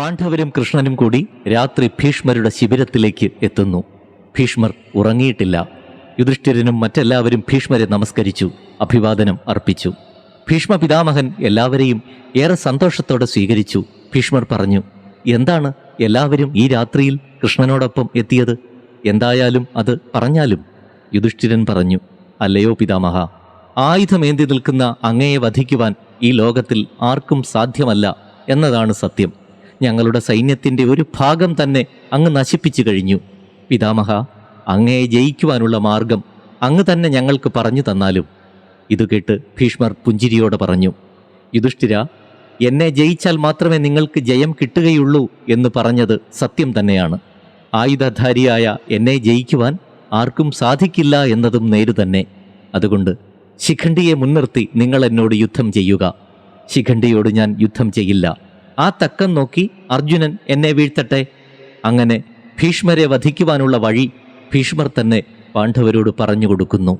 പാണ്ഡവരും കൃഷ്ണനും കൂടി രാത്രി ഭീഷ്മരുടെ ശിബിരത്തിലേക്ക് എത്തുന്നു. ഭീഷ്മർ ഉറങ്ങിയിട്ടില്ല. യുധിഷ്ഠിരനും മറ്റെല്ലാവരും ഭീഷ്മരെ നമസ്കരിച്ചു അഭിവാദനം അർപ്പിച്ചു. ഭീഷ്മ പിതാമഹൻ എല്ലാവരെയും ഏറെ സന്തോഷത്തോടെ സ്വീകരിച്ചു. ഭീഷ്മർ പറഞ്ഞു എന്താണ് എല്ലാവരും ഈ രാത്രിയിൽ കൃഷ്ണനോടൊപ്പം എത്തിയത്? എന്തായാലും അത് പറഞ്ഞാലും? യുധിഷ്ഠിരൻ പറഞ്ഞു അല്ലയോ പിതാമഹ ആയുധമേന്തി നിൽക്കുന്ന അങ്ങയെ വധിക്കുവാൻ ഈ ലോകത്തിൽ ആർക്കും സാധ്യമല്ല എന്നതാണ് സത്യം. ഞങ്ങളുടെ സൈന്യത്തിന്റെ ഒരു ഭാഗം തന്നെ അങ്ങ് നശിപ്പിച്ചു കഴിഞ്ഞു. പിതാമഹ അങ്ങയെ ജയിക്കുവാനുള്ള മാർഗം അങ്ങ് തന്നെ ഞങ്ങൾക്ക് പറഞ്ഞു തന്നാലും. ഇത് കേട്ട് ഭീഷ്മർ പുഞ്ചിരിയോടെ പറഞ്ഞു യുധിഷ്ഠിര എന്നെ ജയിച്ചാൽ മാത്രമേ നിങ്ങൾക്ക് ജയം കിട്ടുകയുള്ളൂ എന്ന് പറഞ്ഞത് സത്യം തന്നെയാണ്. ആയുധധാരിയായ എന്നെ ജയിക്കുവാൻ ആർക്കും സാധിക്കില്ല എന്നതും നേരു തന്നെ. അതുകൊണ്ട് ശിഖണ്ഡിയെ മുൻനിർത്തി നിങ്ങൾ എന്നോട് യുദ്ധം ചെയ്യുക. ശിഖണ്ഡിയോട് ഞാൻ യുദ്ധം ചെയ്യില്ല. ആ തക്കം നോക്കി അർജുനൻ എന്നെ വീഴ്ത്തട്ടെ. അങ്ങനെ ഭീഷ്മരെ വധിക്കുവാനുള്ള വഴി ഭീഷ്മർ തന്നെ പാണ്ഡവരോട് പറഞ്ഞു കൊടുക്കുന്നു.